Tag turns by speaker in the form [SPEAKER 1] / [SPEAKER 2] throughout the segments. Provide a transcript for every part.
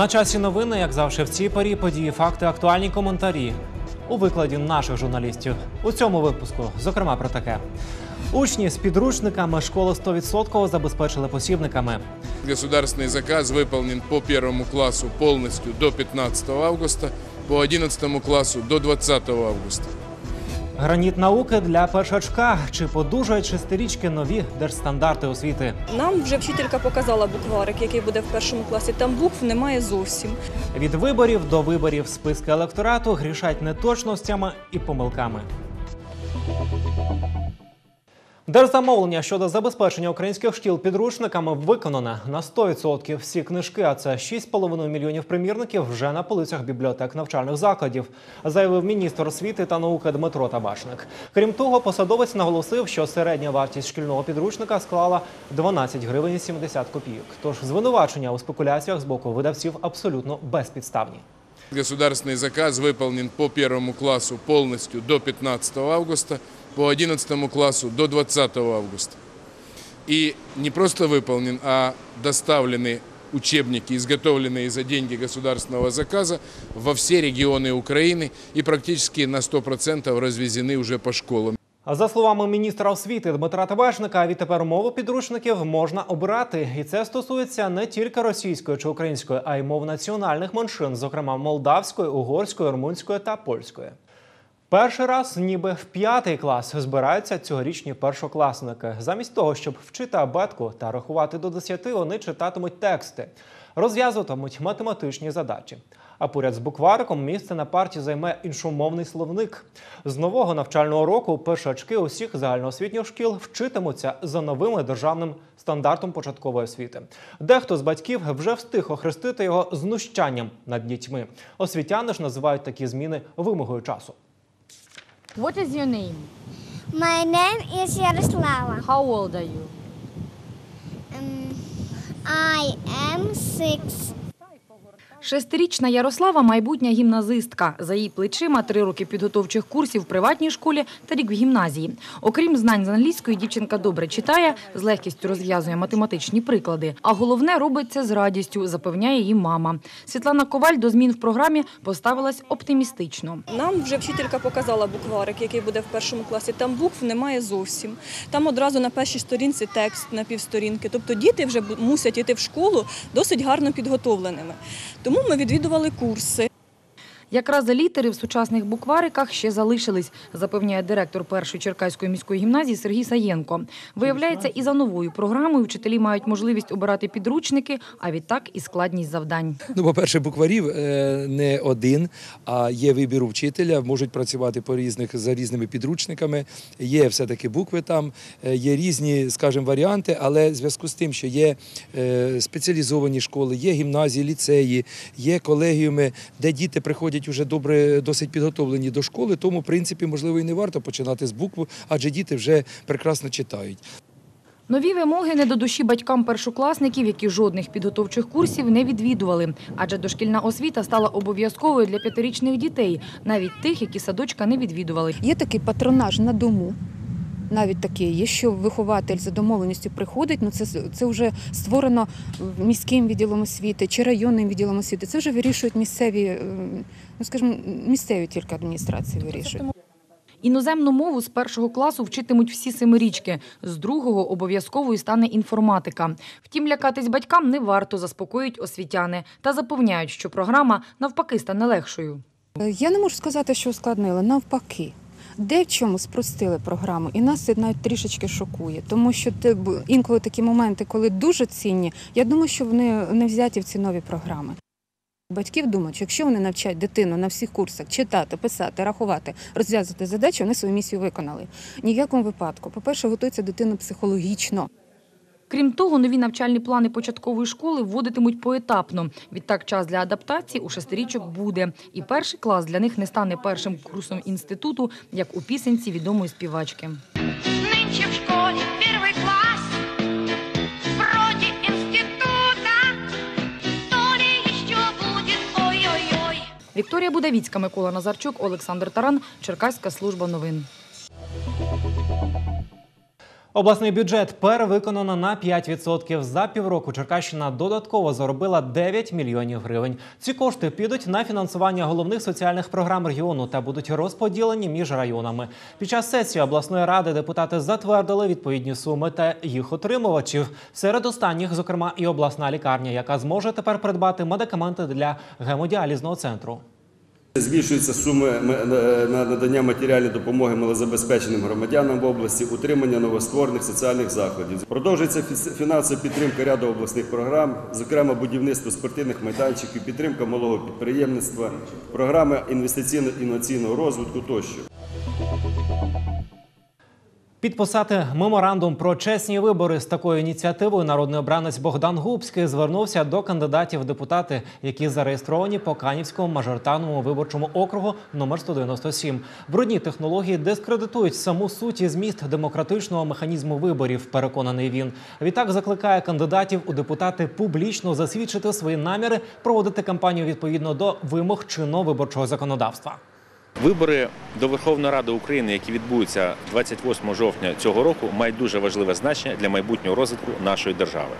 [SPEAKER 1] На часі новини, як завжди, в цій порі події, факти, актуальні коментарі у викладі наших журналістів. У цьому випуску, зокрема, про таке. Учні з підручниками школу 100% забезпечили посібниками.
[SPEAKER 2] Государственный заказ выполнен по первому классу полностью до 15 августа, по 11 классу до 20 августа.
[SPEAKER 1] Граніт науки для першачка. Чи подужають шестирічки нові держстандарти освіти?
[SPEAKER 3] Нам вже вчителька показала букварик, який буде в першому класі. Там букв немає зовсім.
[SPEAKER 1] Від виборів до виборів списки електорату грішать неточностями і помилками. Держзамовлення щодо забезпечення українських шкіл підручниками виконане на 100%. Всі книжки, а це 6,5 мільйонів примірників, вже на полицях бібліотек навчальних закладів, заявив міністр освіти та науки Дмитро Табачник. Крім того, посадовець наголосив, що середня вартість шкільного підручника склала 12 гривень і 70 копійок. Тож звинувачення у спекуляціях з боку видавців абсолютно безпідставні.
[SPEAKER 2] Государственный заказ выполнен по первому классу полностью до 15 августа, по 11 классу до 20 августа. И не просто выполнен, а доставлены учебники, изготовленные за деньги государственного заказа во все регионы Украины и практически на 100% развезены уже по школам.
[SPEAKER 1] А За словами міністра освіти Дмитра Табачника, відтепер мову підручників можна обирати, і це стосується не тільки російської чи української, а й мов національних меншин, зокрема молдавської, угорської, румунської та польської. Перший раз, ніби в п'ятий клас, збираються цьогорічні першокласники. Замість того, щоб вчити абетку та рахувати до десяти, вони читатимуть тексти, розв'язуватимуть математичні задачі. А поряд з буквариком місце на парті займе іншомовний словник. З нового навчального року першачки усіх загальноосвітніх шкіл вчитимуться за новим державним стандартом початкової освіти. Дехто з батьків вже встиг охрестити його знущанням над дітьми. Освітяни ж називають такі зміни вимогою часу.
[SPEAKER 4] What is your name?
[SPEAKER 5] My name is Yaroslava.
[SPEAKER 4] How old are you?
[SPEAKER 5] Um, I am six.
[SPEAKER 6] Шестирічна Ярослава майбутня гімназистка. За її плечима три роки підготовчих курсів в приватній школі та рік в гімназії. Окрім знань з англійської, дівчинка добре читає, з легкістю розв'язує математичні приклади. А головне робить це з радістю, запевняє її мама. Світлана Коваль до змін в програмі поставилась оптимістично.
[SPEAKER 3] Нам вже вчителька показала букварик, який буде в першому класі. Там букв немає зовсім. Там одразу на першій сторінці текст на півсторінки. Тобто діти вже мусять йти в школу досить гарно підготовленими. Тому ми відвідували курси.
[SPEAKER 6] Якраз літери в сучасних буквариках ще залишились, запевняє директор першої Черкаської міської гімназії Сергій Саєнко. Виявляється, і за новою програмою вчителі мають можливість обирати підручники, а відтак і складність завдань.
[SPEAKER 7] Ну, по-перше, букварів е, не один, а є вибір вчителя, можуть працювати по різних за різними підручниками. Є все-таки букви там, е, є різні, скажімо, варіанти, але в зв'язку з тим, що є е, спеціалізовані школи, є гімназії, ліцеї, є колегіуми, де діти приходять уже добре, досить підготовлені до школи, тому в принципі можливо і не варто починати з букви, адже діти вже прекрасно читають.
[SPEAKER 6] Нові вимоги не до душі батькам першокласників, які жодних підготовчих курсів не відвідували. Адже дошкільна освіта стала обов'язковою для п'ятирічних дітей, навіть тих, які садочка не відвідували.
[SPEAKER 8] Є такий патронаж на дому. Навіть такий є, що вихователь за домовленістю приходить, ну це, це вже створено міським відділом освіти чи районним відділом освіти. Це вже вирішують місцеві, е, ну скажімо, місцеві тільки адміністрації вирішують.
[SPEAKER 6] Іноземну мову з першого класу вчитимуть всі семирічки. З другого обов'язковою стане інформатика. Втім, лякатись батькам не варто, заспокоюють освітяни та запевняють, що програма навпаки стане легшою.
[SPEAKER 8] Е, Я не можу сказати, що ускладнили, навпаки. Де в чому спростили програму, і нас це навіть трішечки шокує, тому що б- інколи такі моменти, коли дуже цінні, я думаю, що вони не взяті в ці нові програми. Батьків думають, що якщо вони навчать дитину на всіх курсах читати, писати, рахувати, розв'язувати задачі, вони свою місію виконали. Ніякому випадку. По-перше, готується дитина психологічно.
[SPEAKER 6] Крім того, нові навчальні плани початкової школи вводитимуть поетапно. Відтак час для адаптації у шестирічок буде. І перший клас для них не стане першим курсом інституту, як у пісенці відомої співачки.
[SPEAKER 9] Нынче в школе первый класс Вроде института То ли еще будет ой-ой-ой
[SPEAKER 6] Вікторія Будавіцька, Микола Назарчук, Олександр Таран, Черкаська служба новин.
[SPEAKER 1] Обласний бюджет перевиконано на 5%. За півроку Черкащина додатково заробила 9 мільйонів гривень. Ці кошти підуть на фінансування головних соціальних програм регіону та будуть розподілені між районами. Під час сесії обласної ради депутати затвердили відповідні суми та їх отримувачів. Серед останніх, зокрема, і обласна лікарня, яка зможе тепер придбати медикаменти для гемодіалізного центру.
[SPEAKER 10] Збільшуються суми на- на надання матеріальної допомоги малозабезпеченим громадянам в області, утримання новостворених соціальних закладів. Продовжується фінансова підтримка ряду обласних програм, зокрема будівництво спортивних майданчиків, підтримка малого підприємництва, програми інвестиційно-інноваційного розвитку тощо.
[SPEAKER 1] Підписати меморандум про чесні вибори з такою ініціативою народний обранець Богдан Губський звернувся до кандидатів в депутати, які зареєстровані по Канівському мажоритарному виборчому округу номер 197. Брудні технології дискредитують саму суть і зміст демократичного механізму виборів. Переконаний він. Відтак закликає кандидатів у депутати публічно засвідчити свої наміри проводити кампанію відповідно до вимог чинного виборчого законодавства.
[SPEAKER 11] Вибори до Верховної Ради України, які відбудуться 28 жовтня цього року, мають дуже важливе значення для майбутнього розвитку нашої держави.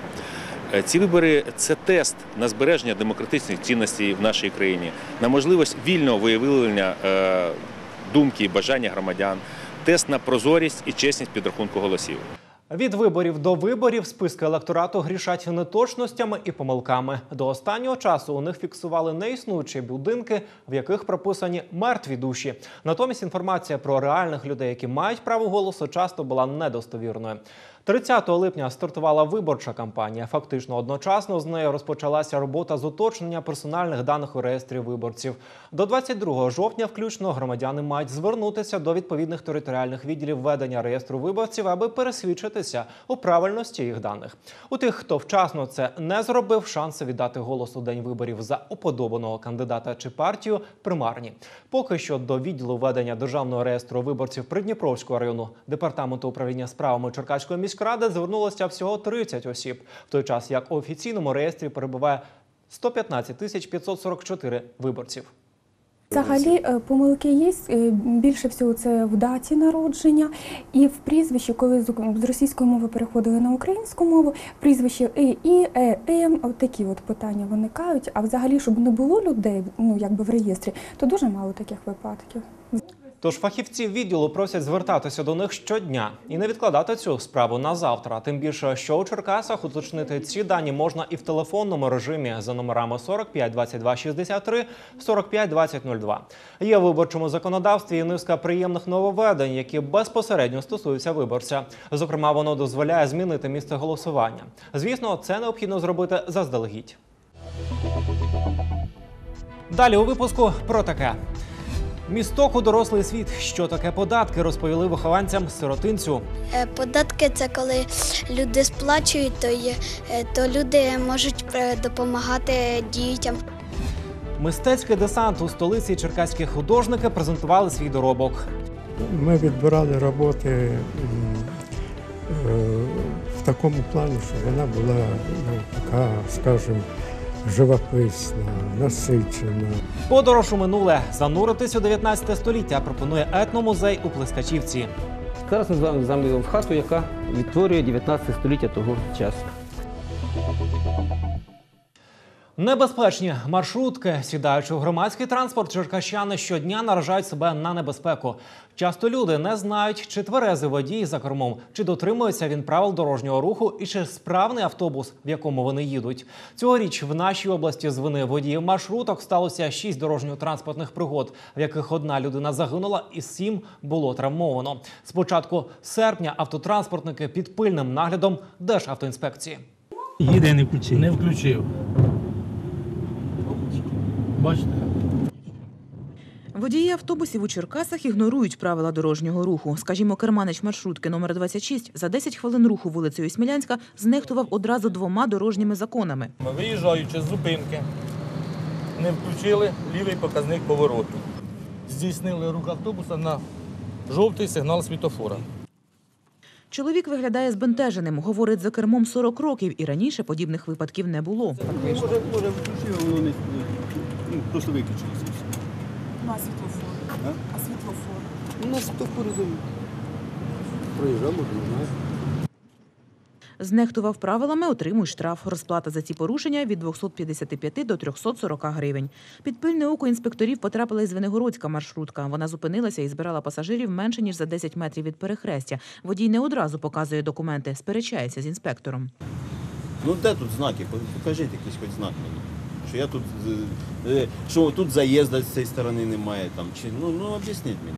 [SPEAKER 11] Е, Ці вибори це тест на збереження демократичних цінностей в нашій країні, на можливість вільного виявлення е, думки і бажання громадян, тест на прозорість і чесність підрахунку голосів.
[SPEAKER 1] Від виборів до виборів списки електорату грішать неточностями і помилками. До останнього часу у них фіксували неіснуючі будинки, в яких прописані мертві душі. Натомість інформація про реальних людей, які мають право голосу, часто була недостовірною. 30 липня стартувала виборча кампанія. Фактично одночасно з нею розпочалася робота з уточнення персональних даних у реєстрі виборців. До 22 жовтня, включно, громадяни мають звернутися до відповідних територіальних відділів ведення реєстру виборців, аби пересвідчитися у правильності їх даних. У тих, хто вчасно це не зробив, шанси віддати голос у день виборів за уподобаного кандидата чи партію примарні. Поки що до відділу ведення державного реєстру виборців Придніпровського району департаменту управління справами Черкаської міськради звернулося всього 30 осіб, в той час як у офіційному реєстрі перебуває 115 тисяч 544 виборців.
[SPEAKER 12] Взагалі е, помилки є. е, Більше всього це в даті народження і в прізвищі, коли з російської мови переходили на українську мову, прізвище і, і е, ем, от такі от питання виникають. А взагалі, щоб не було людей, ну якби в реєстрі, то дуже мало таких випадків.
[SPEAKER 1] Тож фахівці відділу просять звертатися до них щодня і не відкладати цю справу на завтра. Тим більше, що у Черкасах уточнити ці дані можна і в телефонному режимі за номерами 45 22 63, 45 20 02. Є в виборчому законодавстві і низка приємних нововведень, які безпосередньо стосуються виборця. Зокрема, воно дозволяє змінити місце голосування. Звісно, це необхідно зробити заздалегідь. Далі у випуску про таке. Місток у дорослий світ. Що таке податки, розповіли вихованцям сиротинцю.
[SPEAKER 5] Е, Податки це коли люди сплачують, то, є, е, то люди можуть е, допомагати дітям.
[SPEAKER 1] Мистецький десант у столиці черкаські художники презентували свій доробок.
[SPEAKER 13] Ми відбирали роботи в такому плані, що вона була ну, така, скажімо, живописна, насичена.
[SPEAKER 1] Подорож у минуле зануритись у 19 століття пропонує етномузей у Плескачівці.
[SPEAKER 14] Зараз ми з вами замовимо в хату, яка відтворює 19 століття того часу.
[SPEAKER 1] Небезпечні маршрутки, сідаючи у громадський транспорт, черкащани щодня наражають себе на небезпеку. Часто люди не знають, чи тверезий водій за кермом, чи дотримується він правил дорожнього руху і чи справний автобус, в якому вони їдуть. Цьогоріч в нашій області з вини водіїв маршруток сталося шість дорожньо-транспортних пригод, в яких одна людина загинула і сім було травмовано. З початку серпня автотранспортники під пильним наглядом Державтоінспекції.
[SPEAKER 15] Їде не включив. Не включив. Бачите?
[SPEAKER 16] Водії автобусів у Черкасах ігнорують правила дорожнього руху. Скажімо, керманич маршрутки номер 26 за 10 хвилин руху вулицею Смілянська знехтував одразу двома дорожніми законами.
[SPEAKER 15] Виїжджаючи з зупинки, не включили лівий показник повороту. Здійснили рух автобуса на жовтий сигнал світофора.
[SPEAKER 16] Чоловік виглядає збентеженим, говорить за кермом 40 років, і раніше подібних випадків не було.
[SPEAKER 17] Може, може, включив, воно не ну, просто виключилося.
[SPEAKER 18] На світлофор.
[SPEAKER 17] А?
[SPEAKER 18] А світлофор?
[SPEAKER 17] Ну, на світофорі проїжджав, може, не знаю.
[SPEAKER 16] Знехтував правилами, отримуй штраф. Розплата за ці порушення від 255 до 340 гривень. Під пильне око інспекторів потрапила і Звенигородська маршрутка. Вона зупинилася і збирала пасажирів менше ніж за 10 метрів від перехрестя. Водій не одразу показує документи, сперечається з інспектором.
[SPEAKER 19] Ну де тут знаки? Покажіть якийсь хоч знак мені. Що я тут е, е, що тут заїзду з цієї сторони немає там. Чи ну ну об'ясніть мені.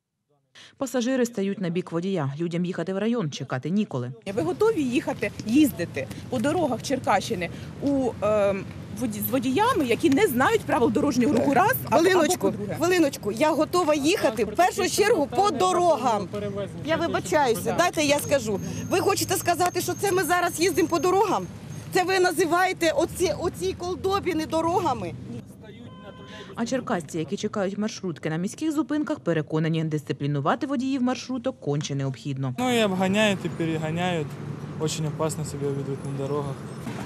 [SPEAKER 16] Пасажири стають на бік водія. Людям їхати в район чекати ніколи.
[SPEAKER 18] Ви готові їхати, їздити по дорогах Черкащини у е, воді- з водіями, які не знають правил дорожнього руху раз,
[SPEAKER 20] Хвилиночку,
[SPEAKER 18] або
[SPEAKER 20] хвилиночку. Я готова їхати в першу чергу по дорогам. Я вибачаюся, дайте я скажу. Ви хочете сказати, що це ми зараз їздимо по дорогам? Це ви називаєте оці, оці колдобіни дорогами?
[SPEAKER 16] А черкасці, які чекають маршрутки на міських зупинках, переконані, дисциплінувати водіїв маршруток конче необхідно.
[SPEAKER 21] Ну и обгоняют, и перегоняют. Очень опасно себя ведут на дорогах.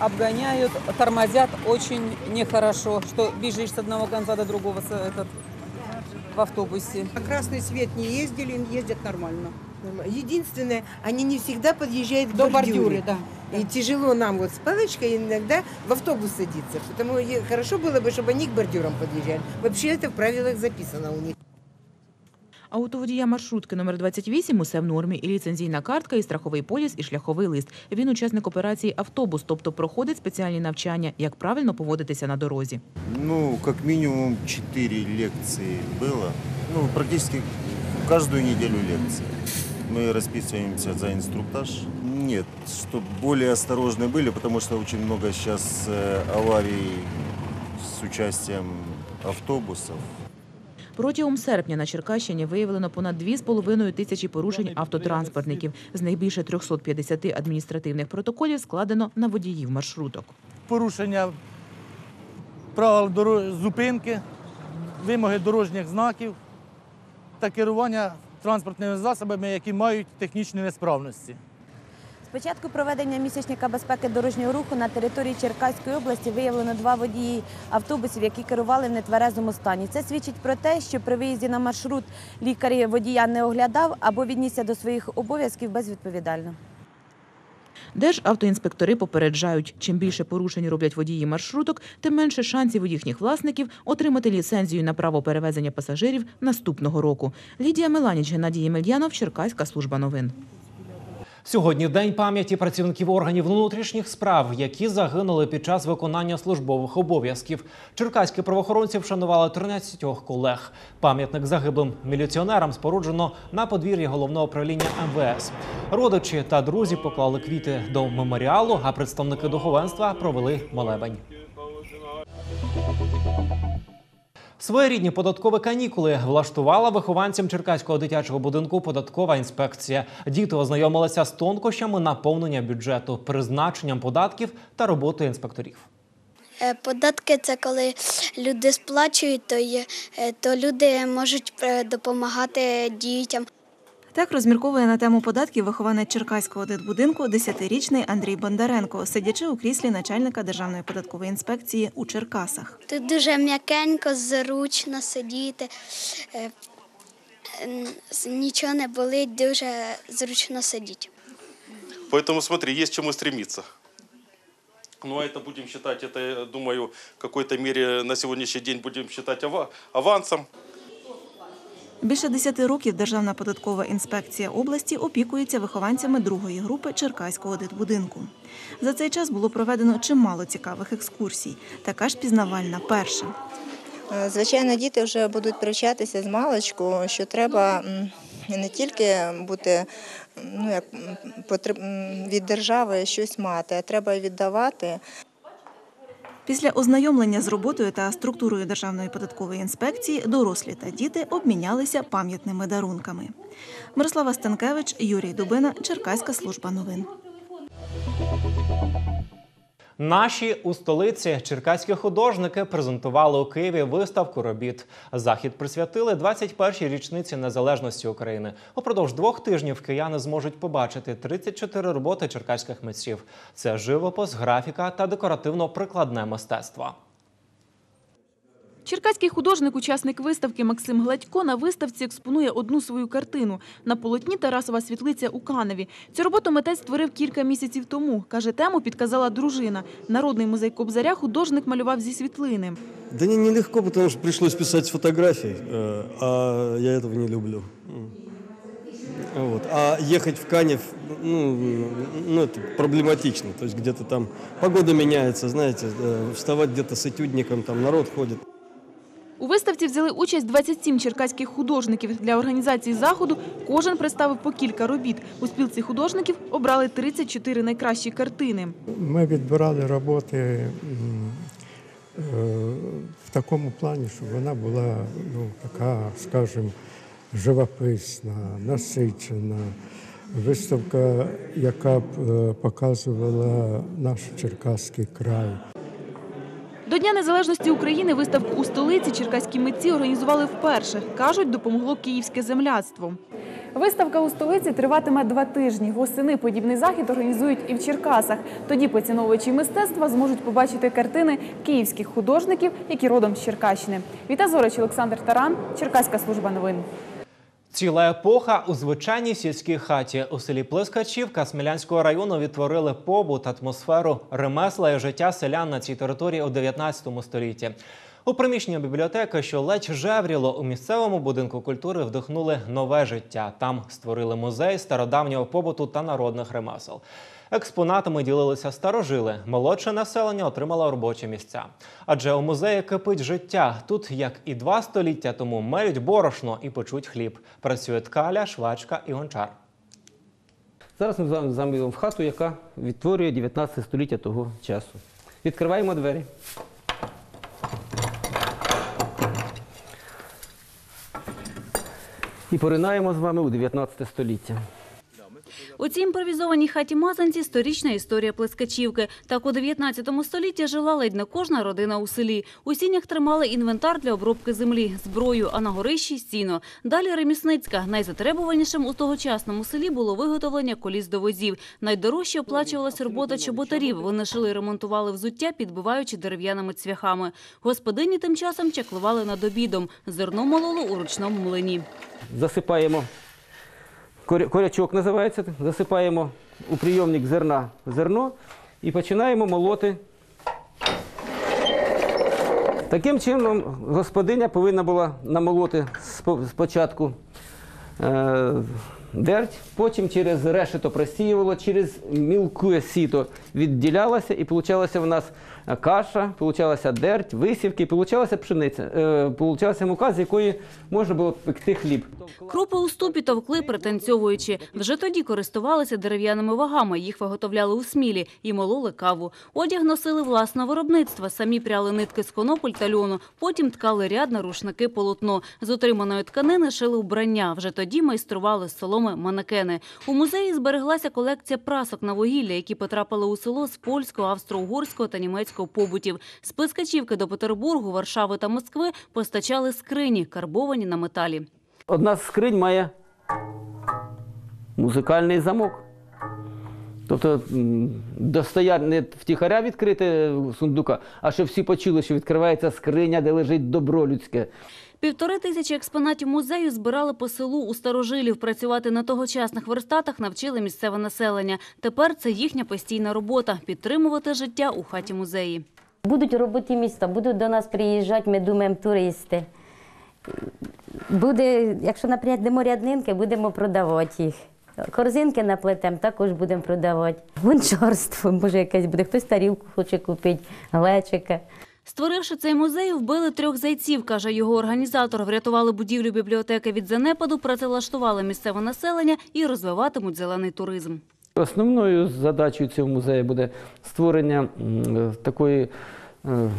[SPEAKER 22] обгоняют, тормозят очень нехорошо, что бежишь с одного конца до другого этот, в автобусе.
[SPEAKER 23] На красный свет не ездили, ездят нормально. Единственное, они не всегда подъезжают к
[SPEAKER 22] До
[SPEAKER 23] бордюру.
[SPEAKER 22] бордюра, да.
[SPEAKER 23] И тяжело нам вот с палочкой иногда в автобус садиться. Потому е- хорошо было бы, чтобы они к бордюрам подъезжали. Вообще это в правилах записано у них.
[SPEAKER 16] А от у водія маршрутки номер 28 усе в нормі. І ліцензійна картка, і страховий поліс, і шляховий лист. Він учасник операції автобус, тобто проходить спеціальні навчання, як правильно поводитися на дорозі.
[SPEAKER 24] Ну, как минимум 4 лекции было. Ну, практически каждую неделю лекции. Мы расписываемся за инструктаж. Нет, чтобы более осторожны были, потому что очень много сейчас э, аварий с участием автобусов.
[SPEAKER 16] Протягом серпня на Черкащині виявлено понад 2,5 тисячі порушень автотранспортників. З них більше 350 адміністративних протоколів складено на водіїв маршруток.
[SPEAKER 15] Порушення правил доро- зупинки, вимоги дорожніх знаків та керування транспортними засобами, які мають технічні несправності.
[SPEAKER 25] З початку проведення місячника безпеки дорожнього руху на території Черкаської області виявлено два водії автобусів, які керували в нетверезому стані. Це свідчить про те, що при виїзді на маршрут лікар водія не оглядав або віднісся до своїх обов'язків безвідповідально.
[SPEAKER 16] Державтоінспектори попереджають, чим більше порушень роблять водії маршруток, тим менше шансів у їхніх власників отримати ліцензію на право перевезення пасажирів наступного року. Лідія Меланіч, Геннадій Ємельянов, Черкаська служба новин.
[SPEAKER 1] Сьогодні день пам'яті працівників органів внутрішніх справ, які загинули під час виконання службових обов'язків. Черкаські правоохоронці вшанували 13 колег. Пам'ятник загиблим міліціонерам споруджено на подвір'ї головного управління МВС. Родичі та друзі поклали квіти до меморіалу, а представники духовенства провели молебень. Своєрідні податкові канікули влаштувала вихованцям Черкаського дитячого будинку податкова інспекція. Діти ознайомилися з тонкощами наповнення бюджету, призначенням податків та роботою інспекторів.
[SPEAKER 5] Е, Податки це коли люди сплачують, то, е, люди можуть е, допомагати дітям.
[SPEAKER 26] Так розмірковує на тему податків вихованець Черкаського дитбудинку 10-річний Андрій Бондаренко, сидячи у кріслі начальника Державної податкової інспекції у Черкасах.
[SPEAKER 5] Тут дуже м'якенько, зручно сидіти. е, н- Нічого не болить, дуже зручно сидіти.
[SPEAKER 27] Поэтому смотри, есть к чему стремиться. Ну, а это будем считать, это, я думаю, в какой-то мере на сегодняшний день будем считать ава- авансом.
[SPEAKER 26] Більше 10 років Державна податкова інспекція області опікується вихованцями другої групи Черкаського дитбудинку. За цей час було проведено чимало цікавих екскурсій. Така ж пізнавальна перша.
[SPEAKER 28] Е, Звичайно, діти вже будуть привчатися з маличку, що треба не тільки бути ну, як, від держави щось мати, а треба віддавати.
[SPEAKER 26] Після ознайомлення з роботою та структурою Державної податкової інспекції дорослі та діти обмінялися пам'ятними дарунками. Мирослава Станкевич, Юрій Дубина, Черкаська служба новин.
[SPEAKER 1] Наші у столиці черкаські художники презентували у Києві виставку робіт. Захід присвятили 21-й річниці незалежності України. Упродовж двох тижнів кияни зможуть побачити 34 роботи черкаських митців. Це живопис, графіка та декоративно-прикладне мистецтво.
[SPEAKER 16] Черкаський художник, учасник виставки Максим Гладько на виставці експонує одну свою картину на полотні Тарасова світлиця у Каневі. Цю роботу митець створив кілька місяців тому. Каже, тему підказала дружина. Народний музей Кобзаря художник малював зі світлини.
[SPEAKER 17] Да не, нелегко, потому что пришлось писать с фотографий, э, а я этого не люблю. М. Вот. А ехать в Канев, ну, ну, это проблематично. То есть где-то там погода меняется, знаете, э, вставать где-то с этюдником, там народ ходит.
[SPEAKER 16] У виставці взяли участь 27 черкаських художників. Для організації заходу кожен представив по кілька робіт. У спілці художників обрали 34 найкращі картини.
[SPEAKER 13] Ми відбирали роботи е, в такому плані, щоб вона була ну, така, скажімо, живописна, насичена. Виставка, яка б е, показувала наш Черкаський край.
[SPEAKER 16] До Дня Незалежності України виставку у столиці черкаські митці організували вперше. Кажуть, допомогло київське земляцтво. Виставка у столиці триватиме два тижні. Восени подібний захід організують і в Черкасах. Тоді поціновувачі мистецтва зможуть побачити картини київських художників, які родом з Черкащини. Віта Зорич, Олександр Таран, Черкаська служба новин.
[SPEAKER 1] Ціла епоха у звичайній сільській хаті у селі Плескачівка Смілянського району відтворили побут, атмосферу ремесла і життя селян на цій території у 19 столітті. У приміщенні бібліотеки, що ледь жевріло у місцевому будинку культури, вдихнули нове життя. Там створили музей стародавнього побуту та народних ремесел. Експонатами ділилися старожили. Молодше населення отримало робочі місця. Адже у музеї кипить життя. Тут, як і два століття тому, мелють борошно і печуть хліб. Працює ткаля, швачка і гончар.
[SPEAKER 14] Зараз ми з вами замовимо в хату, яка відтворює 19 століття того часу. Відкриваємо двері. І поринаємо з вами у 19 століття.
[SPEAKER 29] У цій імпровізованій хаті Мазанці сторічна історія Плескачівки. Так у 19 столітті жила ледь не кожна родина у селі. У сінях тримали інвентар для обробки землі, зброю, а на горищі – сіно. Далі ремісницька. Найзатребуванішим у тогочасному селі було виготовлення коліс до возів. Найдорожче оплачувалася робота чоботарів. Вони шили і ремонтували взуття, підбиваючи дерев'яними цвяхами. Господині тим часом чаклували над обідом. Зерно мололо у ручному млині.
[SPEAKER 14] Засипаємо корячок називається. Засипаємо у прийомник зерна зерно і починаємо молоти. Таким чином господиня повинна була намолоти спочатку е, дерть, потім через решето просіювало, через мілке сіто відділялося і получалася в нас каша, получалася дерть, висівки, получалася пшениця, е, мука, з якої можна було пекти хліб.
[SPEAKER 29] Крупи у ступі товкли, пританцьовуючи. Вже тоді користувалися дерев'яними вагами. Їх виготовляли у смілі і мололи каву. Одяг носили власного виробництва. Самі пряли нитки з конопель та льону. Потім ткали ряд на рушники полотно. З отриманої тканини шили вбрання. Вже тоді майстрували з соломи манекени. У музеї збереглася колекція прасок на вугілля, які потрапили у село з польського, австро-угорського та німецького побутів. З Пискачівки до Петербургу, Варшави та Москви постачали скрині, карбовані на металі.
[SPEAKER 14] Одна з скринь має музикальний замок. Тобто м, достоя не втіхаря відкрити сундука, а щоб всі почули, що відкривається скриня, де лежить добро людське.
[SPEAKER 29] Півтори тисячі експонатів музею збирали по селу у старожилів. Працювати на тогочасних верстатах навчили місцеве населення. Тепер це їхня постійна робота – підтримувати життя у хаті музеї.
[SPEAKER 30] Будуть робити міста, будуть до нас приїжджати, ми думаємо, туристи. Буде, якщо, наприклад, ряднинки, будемо продавати їх. Корзинки наплетемо, також будемо продавати. Гончарство, може, якесь буде. Хтось тарілку хоче купити, глечика.
[SPEAKER 29] Створивши цей музей, вбили трьох зайців, каже його організатор. Врятували будівлю бібліотеки від занепаду, працевлаштували місцеве населення і розвиватимуть зелений туризм.
[SPEAKER 14] Основною задачею цього музею буде створення такої е,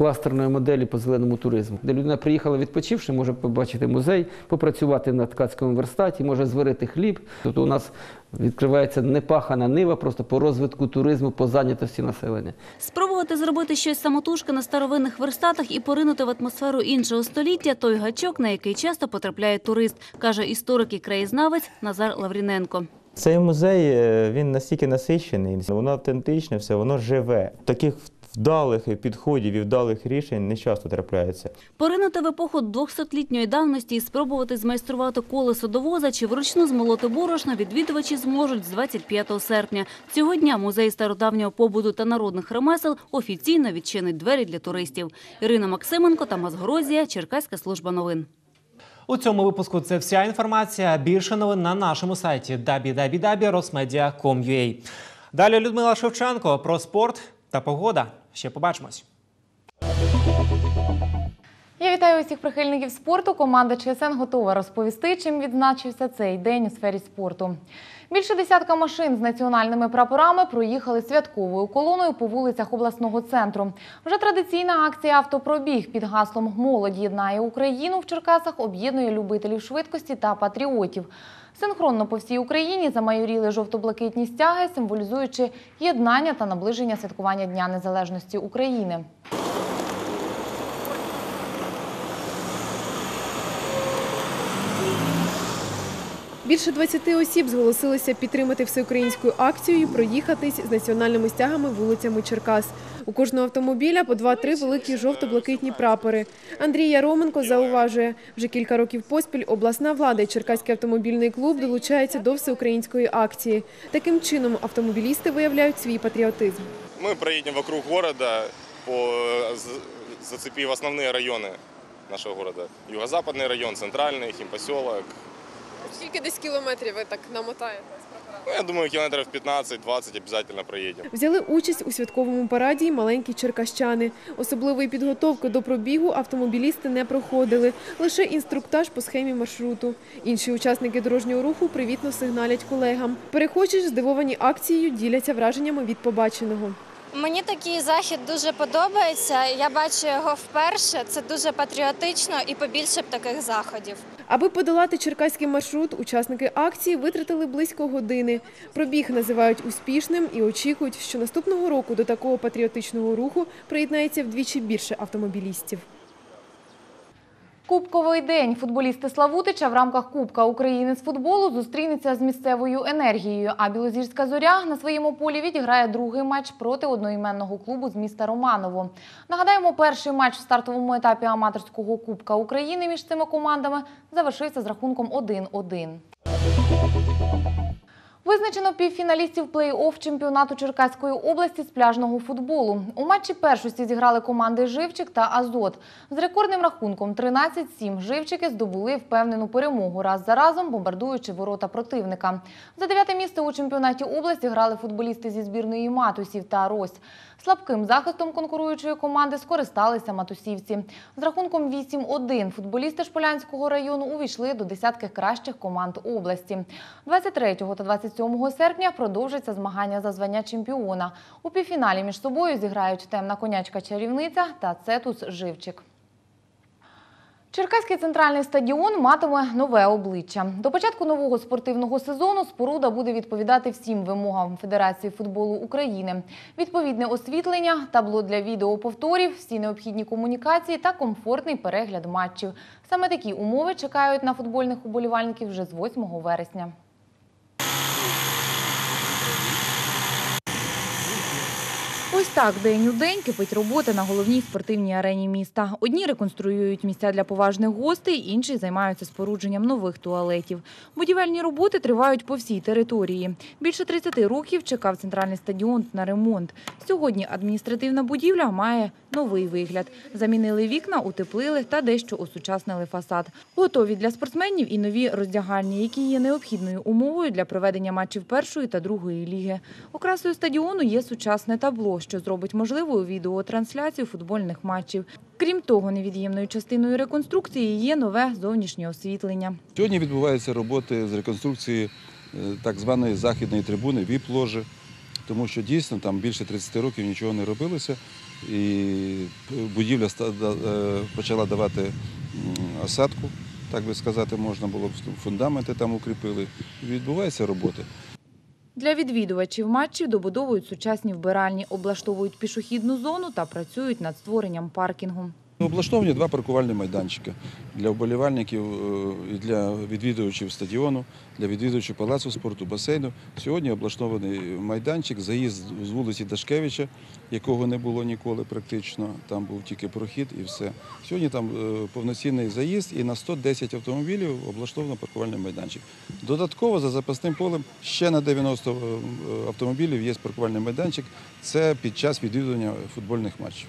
[SPEAKER 14] кластерної моделі по зеленому туризму, де людина приїхала відпочивши, може побачити музей, попрацювати на ткацькому верстаті, може зварити хліб. Тобто у нас відкривається непахана нива просто по розвитку туризму, по зайнятості населення.
[SPEAKER 29] Спробувати зробити щось самотужки на старовинних верстатах і поринути в атмосферу іншого століття – той гачок, на який часто потрапляє турист, каже історик і краєзнавець Назар Лавріненко.
[SPEAKER 31] Цей музей е, він настільки насичений, воно автентичне, все, воно живе. В таких вдалих підходів і вдалих рішень не часто трапляється.
[SPEAKER 29] Поринути в епоху 200-літньої давності і спробувати змайструвати колесо до воза чи вручну змолоти борошно відвідувачі зможуть з 25 серпня. Цього дня музей стародавнього побуду та народних ремесел офіційно відчинить двері для туристів. Ірина Максименко, Тамас Горозія, Черкаська служба новин.
[SPEAKER 1] У цьому випуску це вся інформація. Більше новин на нашому сайті www.rosmedia.com.ua. Далі Людмила Шевченко про спорт та погода. Ще побачимось.
[SPEAKER 32] Я вітаю усіх прихильників спорту. Команда ЧСН готова розповісти, чим відзначився цей день у сфері спорту. Більше десятка машин з національними прапорами проїхали святковою колоною по вулицях обласного центру. Вже традиційна акція автопробіг під гаслом Молодь єднає Україну в Черкасах об'єднує любителів швидкості та патріотів. Синхронно по всій Україні замайоріли жовто-блакитні стяги, символізуючи єднання та наближення святкування Дня Незалежності України.
[SPEAKER 33] Більше 20 осіб зголосилися підтримати всеукраїнську акцію і проїхатись з національними стягами вулицями Черкас. У кожного автомобіля по 2-3 великі жовто-блакитні прапори. Андрій Яроменко зауважує, вже кілька років поспіль обласна влада і Черкаський автомобільний клуб долучаються до всеукраїнської акції. Таким чином автомобілісти виявляють свій патріотизм.
[SPEAKER 34] Мы проедем вокруг города, по, э, з- зацепив основные районы нашего города. Юго-западный район, центральный, химпоселок.
[SPEAKER 35] Скільки десь кілометрів ви так намотаєте?
[SPEAKER 34] Ну, я думаю, километров 15-20 обязательно проедем.
[SPEAKER 33] Взяли участь у святковому параді й маленькі черкащани. Особливої підготовки до пробігу автомобілісти не проходили, лише інструктаж по схемі маршруту. Інші учасники дорожнього руху привітно сигналять колегам. Перехожі ж здивовані акцією діляться враженнями від побаченого.
[SPEAKER 36] Мені такий захід дуже подобається. Я бачу його вперше. Це дуже патріотично і побільше б таких заходів.
[SPEAKER 33] Аби подолати черкаський маршрут, учасники акції витратили близько години. Пробіг називають успішним і очікують, що наступного року до такого патріотичного руху приєднається вдвічі більше автомобілістів.
[SPEAKER 32] Кубковий день. Футболісти Славутича в рамках Кубка України з футболу зустрінуться з місцевою енергією. А Білозірська зоря на своєму полі відіграє другий матч проти одноіменного клубу з міста Романово. Нагадаємо, перший матч в стартовому етапі аматорського Кубка України між цими командами завершився з рахунком 1-1. Визначено півфіналістів плей-офф чемпіонату Черкаської області з пляжного футболу. У матчі першості зіграли команди Живчик та Азот. З рекордним рахунком 13-7 живчики здобули впевнену перемогу раз за разом, бомбардуючи ворота противника. За дев'яте місце у чемпіонаті області грали футболісти зі збірної Матусів та Рось. Слабким захистом конкуруючої команди скористалися матусівці. З рахунком 8-1 футболісти Шполянського району увійшли до десятки кращих команд області. 23 та 27 серпня продовжиться змагання за звання чемпіона. У півфіналі між собою зіграють темна конячка чарівниця та Цетус Живчик. Черкаський центральний стадіон матиме нове обличчя. До початку нового спортивного сезону споруда буде відповідати всім вимогам Федерації футболу України. Відповідне освітлення, табло для відеоповторів, всі необхідні комунікації та комфортний перегляд матчів. Саме такі умови чекають на футбольних уболівальників вже з 8 вересня. Ось так день у день кипить робота на головній спортивній арені міста. Одні реконструюють місця для поважних гостей, інші займаються спорудженням нових туалетів. Будівельні роботи тривають по всій території. Більше 30 років чекав центральний стадіон на ремонт. Сьогодні адміністративна будівля має новий вигляд. Замінили вікна, утеплили та дещо осучаснили фасад. Готові для спортсменів і нові роздягальні, які є необхідною умовою для проведення матчів першої та другої ліги. Окрасою стадіону є сучасне табло, що зробить можливою відеотрансляцію футбольних матчів. Крім того, невід'ємною частиною реконструкції є нове зовнішнє освітлення.
[SPEAKER 37] Сьогодні відбуваються роботи з реконструкції е, так званої західної трибуни ВІП-ложі, тому що дійсно там більше 30 років нічого не робилося, і будівля е, почала давати осадку, так би сказати, можна було б фундаменти там укріпили. Відбуваються роботи.
[SPEAKER 32] Для відвідувачів матчів добудовують сучасні вбиральні, облаштовують пішохідну зону та працюють над створенням паркінгу.
[SPEAKER 37] Облаштовані два паркувальні майданчики для вболівальників е, і для відвідувачів стадіону, для відвідувачів палацу спорту, басейну. Сьогодні облаштований майданчик, заїзд з вулиці Дашкевича, якого не було ніколи практично. Там був тільки прохід і все. Сьогодні там е, повноцінний заїзд і на 110 автомобілів облаштовано паркувальний майданчик. Додатково за запасним полем ще на 90 автомобілів є паркувальний майданчик. Це під час відвідування футбольних матчів.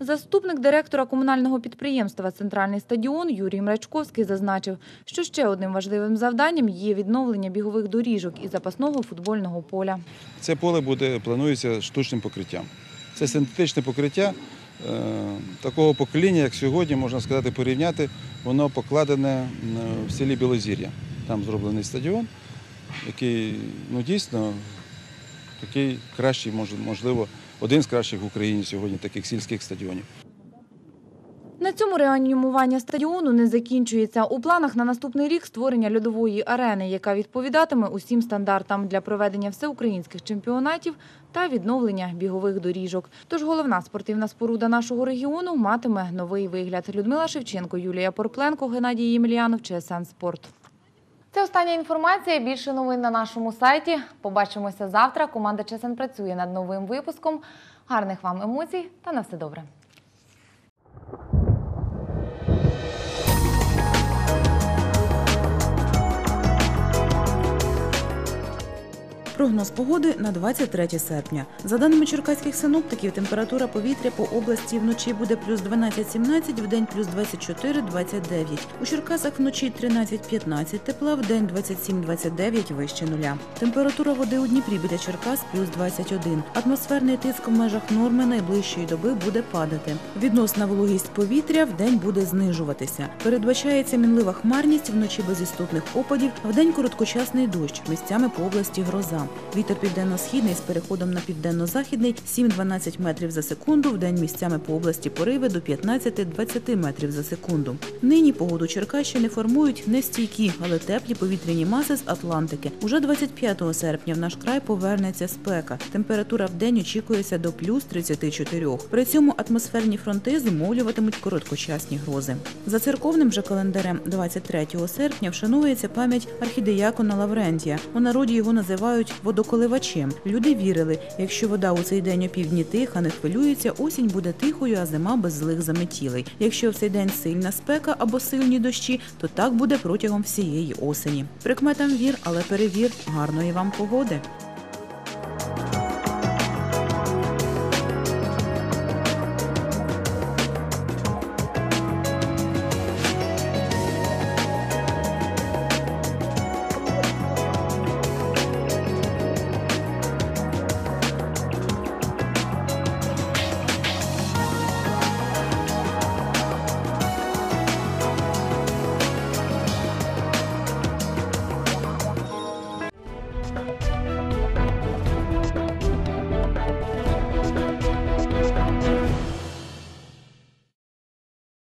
[SPEAKER 32] Заступник директора комунального підприємства Центральний стадіон Юрій Мрачковський зазначив, що ще одним важливим завданням є відновлення бігових доріжок і запасного футбольного поля.
[SPEAKER 37] Це поле буде планується штучним покриттям. Це синтетичне покриття е, такого покоління, як сьогодні, можна сказати, порівняти, воно покладене е, в селі Білозір'я. Там зроблений стадіон, який ну, дійсно такий кращий, мож- можливо, один з кращих в Україні сьогодні таких сільських стадіонів.
[SPEAKER 32] На цьому реанімування стадіону не закінчується. У планах на наступний рік створення льодової арени, яка відповідатиме усім стандартам для проведення всеукраїнських чемпіонатів та відновлення бігових доріжок. Тож головна спортивна споруда нашого регіону матиме новий вигляд. Людмила Шевченко, Юлія Порпленко, Геннадій Ємельянов, ЧСН Спорт. Це остання інформація. Більше новин на нашому сайті. Побачимося завтра. Команда ЧСН працює над новим випуском. Гарних вам емоцій та на все добре.
[SPEAKER 16] Прогноз погоди на 23 серпня. За даними черкаських синоптиків, температура повітря по області вночі буде плюс 12-17, вдень плюс 24-29. У Черкасах вночі 13-15 тепла, вдень 27-29 вище нуля. Температура води у Дніпрі біля Черкас плюс 21. Атмосферний тиск в межах норми найближчої доби буде падати. Відносна вологість повітря вдень буде знижуватися. Передбачається мінлива хмарність, вночі без істотних опадів, вдень короткочасний дощ, місцями по області гроза. Вітер південно-східний з переходом на південно-західний 7-12 метрів за секунду, вдень місцями по області пориви до 15-20 метрів за секунду. Нині погоду Черкащини формують нестійкі, але теплі повітряні маси з Атлантики. Уже 25 серпня в наш край повернеться спека. Температура в день очікується до плюс 34. При цьому атмосферні фронти зумовлюватимуть короткочасні грози. За церковним же календарем 23 серпня вшанується пам'ять архідеякона Лаврентія. У народі його називають водоколивачем. Люди вірили, якщо вода у цей день опівдні тиха, не хвилюється, осінь буде тихою, а зима без злих заметілей. Якщо в цей день сильна спека або сильні дощі, то так буде протягом всієї осені. Прикметам вір, але перевір. Гарної вам погоди.